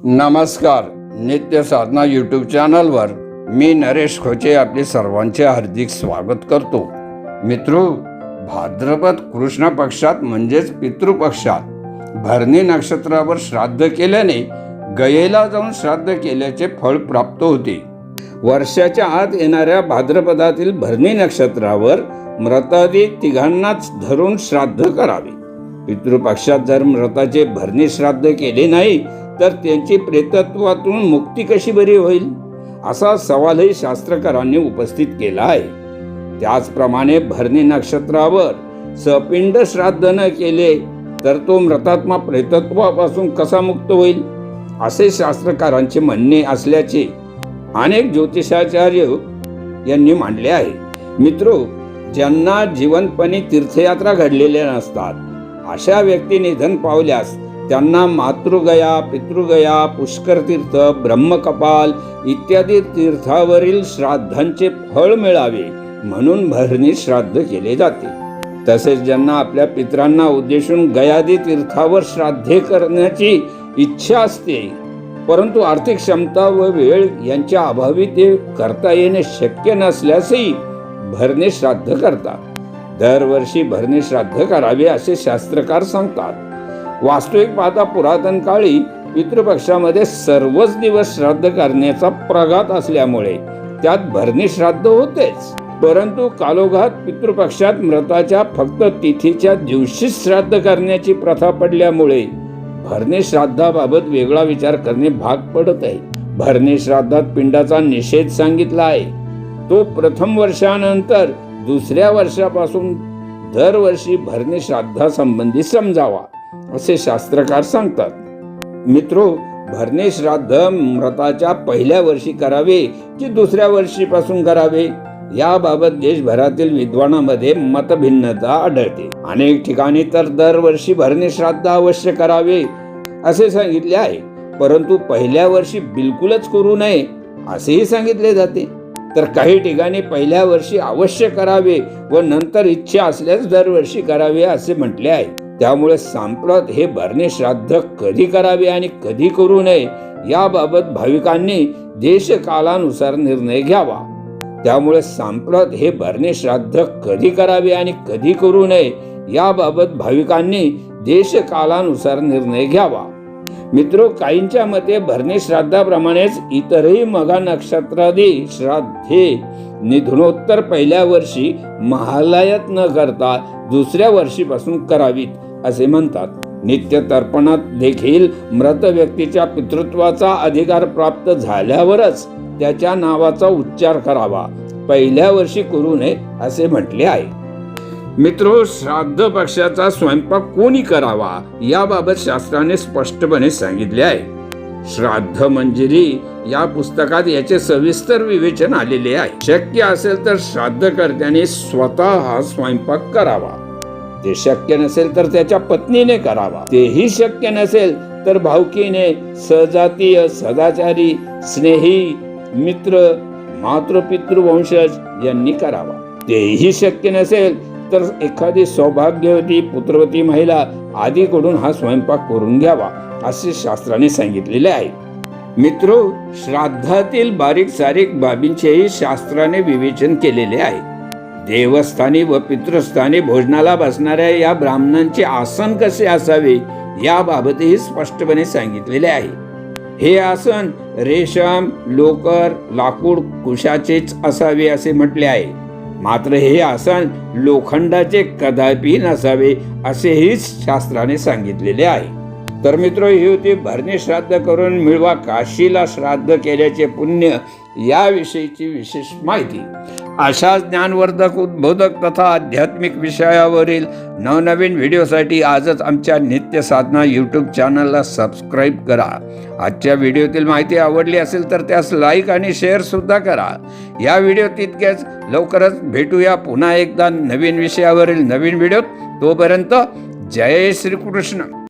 नमस्कार नित्य साधना यूट्यूब चॅनलवर मी नरेश खोचे आपले सर्वांचे हार्दिक स्वागत करतो. मित्र भाद्रपद कृष्ण पक्षात म्हणजेच पितृपक्षात भरणी नक्षत्रावर श्राद्ध केल्याने गयेला जाऊन श्राद्ध केल्याचे फळ प्राप्त होते. वर्षाच्या आत येणाऱ्या भाद्रपदातील भरणी नक्षत्रावर मृतादी तिघांनाच धरून श्राद्ध करावे. पितृपक्षात जर मृताचे भरणी श्राद्ध केले नाही तर त्यांची प्रेतत्वातून मुक्ती कशी बरी होईल? असा सवालही शास्त्रकारांनी उपस्थित केला आहे. त्याचप्रमाणे भरणी नक्षत्रावर सपिंड श्राद्ध न केले तर तो मृतात्मा प्रेतत्वापासून कसा मुक्त होईल? असे शास्त्रकारांचे म्हणणे असल्याचे अनेक ज्योतिषाचार्य यांनी मांडले आहे. मित्रो ज्यांना जीवनपणी तीर्थयात्रा घडलेल्या नसतात अशा व्यक्ती निधन पावल्यास त्यांना मातृगया पितृगया पुष्कर तीर्थ ब्रह्मकपाल इत्यादी तीर्थावरील श्राद्धांचे फळ मिळावे म्हणून भरणी श्राद्ध केले जाते. तसेच ज्यांना आपल्या पित्रांना उद्देशून गयादी तीर्थावर श्राद्धे करण्याची इच्छा असते परंतु आर्थिक क्षमता व वेळ यांच्या अभावी ते करता येणे शक्य नसल्यासही भरणे श्राद्ध करतात. दरवर्षी भरणे श्राद्ध करावे असे शास्त्रकार सांगतात. वास्तविक पाहता पुरातन काळी पितृपक्षामध्ये सर्वच दिवस श्राद्ध करण्याचा प्रघात असल्यामुळे त्यात भरणी श्राद्ध होतेच. परंतु कालोघात पितृपक्षात मृताच्या फक्त तिथीच्या दिवशीच श्राद्ध करण्याची प्रथा पडल्यामुळे भरणे श्राद्धाबाबत वेगळा विचार करणे भाग पडत आहे. भरणे श्राद्धात पिंडाचा निषेध सांगितला आहे. तो प्रथम वर्षानंतर दुसऱ्या वर्षापासून दरवर्षी भरणे श्राद्धासंबंधी समजावा. असे शास्त्रकार सांगतात मित्रो भरणे श्राद्ध मृताच्या पहिल्या वर्षी करावे की दुसऱ्या वर्षीपासून करावे? याबाबत देशभरातील विद्वानामध्ये मतभिन्नता आढळते. अनेक ठिकाणी तर दरवर्षी भरणे श्राद्ध अवश्य करावे असे सांगितले आहे. परंतु पहिल्या वर्षी बिलकुलच करू नये असेही सांगितले जाते. तर काही ठिकाणी पहिल्या वर्षी अवश्य करावे व नंतर इच्छा असल्यास दरवर्षी करावे असे म्हटले आहे. त्यामुळे सांप्रत हे भरणे श्राद्ध कधी करावे आणि कधी करू नये याबाबत भाविकांनी देशकालानुसार निर्णय घ्यावा. त्यामुळे सांप्रत हे भरणे श्राद्ध कधी करावे आणि कधी करू नये याबाबत भाविकांनी देशकालानुसार निर्णय घ्यावा. मित्रो काहींच्या मते भरणे श्राद्धाप्रमाणेच इतरही मगा नक्षत्रादी श्राद्धे निधनोत्तर पहिल्या वर्षी महालयात न करता दुसऱ्या वर्षीपासून करावीत. असे म्हणतात. नित्य तर्पणात देखील मृत व्यक्तीच्या पितृत्वाचा अधिकार प्राप्त झाल्यावरच त्याच्या नावाचा उच्चार करावा. पहिल्या वर्षी करू नये असे म्हटले आहे. मित्रो श्राद्ध पक्षाचा स्वयंपाक कोणी करावा याबाबत शास्त्राने स्पष्टपणे सांगितले आहे. श्राद्ध मंजिरी या पुस्तकात याचे सविस्तर विवेचन आलेले आहे. शक्य असेल तर श्राद्धकर्त्याने स्वतः हा स्वयंपाक करावा. ते शक्य नसेल तर त्याच्या पत्नीने करावा. तेही शक्य नसेल तर भावकीने सजातीय सदाचारी स्नेही मित्र मातृपितृ वंशज यांनी करावा. तेही शक्य नसेल तर एखादी सौभाग्यवती पुत्रवती महिला आदीकडून हा स्वयंपाक करून घ्यावा असे शास्त्राने सांगितलेले आहे. मित्रो श्राद्धातील बारीक सारीक बाबींचेही शास्त्राने विवेचन केलेले आहे. देवस्थानी व पितृस्थानी भोजनाला बसणाऱ्या या ब्राह्मणांचे आसन कसे असावे याबाबतही स्पष्टपणे सांगितलेले आहे. हे आसन रेशम लोकर लाकूड कुशाचेच असावे असे म्हटले आहे. मात्र हे आसन लोखंडाचे कदापि नसावे असेही शास्त्राने सांगितलेले आहे. तर मित्र ही होती भरणे श्राद्ध करून मिळवा काशीला श्राद्ध केल्याचे पुण्य याविषयीची विशेष माहिती. अशा ज्ञानवर्धक उद्बोधक तथा आध्यात्मिक विषयावरील नवनवीन व्हिडिओसाठी आजच आमच्या नित्य साधना यूट्यूब चॅनलला सबस्क्राईब करा. आजच्या व्हिडिओतील माहिती आवडली असेल तर त्यास लाईक आणि शेअर सुद्धा करा. या व्हिडिओ तितकेच. लवकरच भेटूया पुन्हा एकदा नवीन विषयावरील नवीन व्हिडिओत. तोपर्यंत जय श्रीकृष्ण.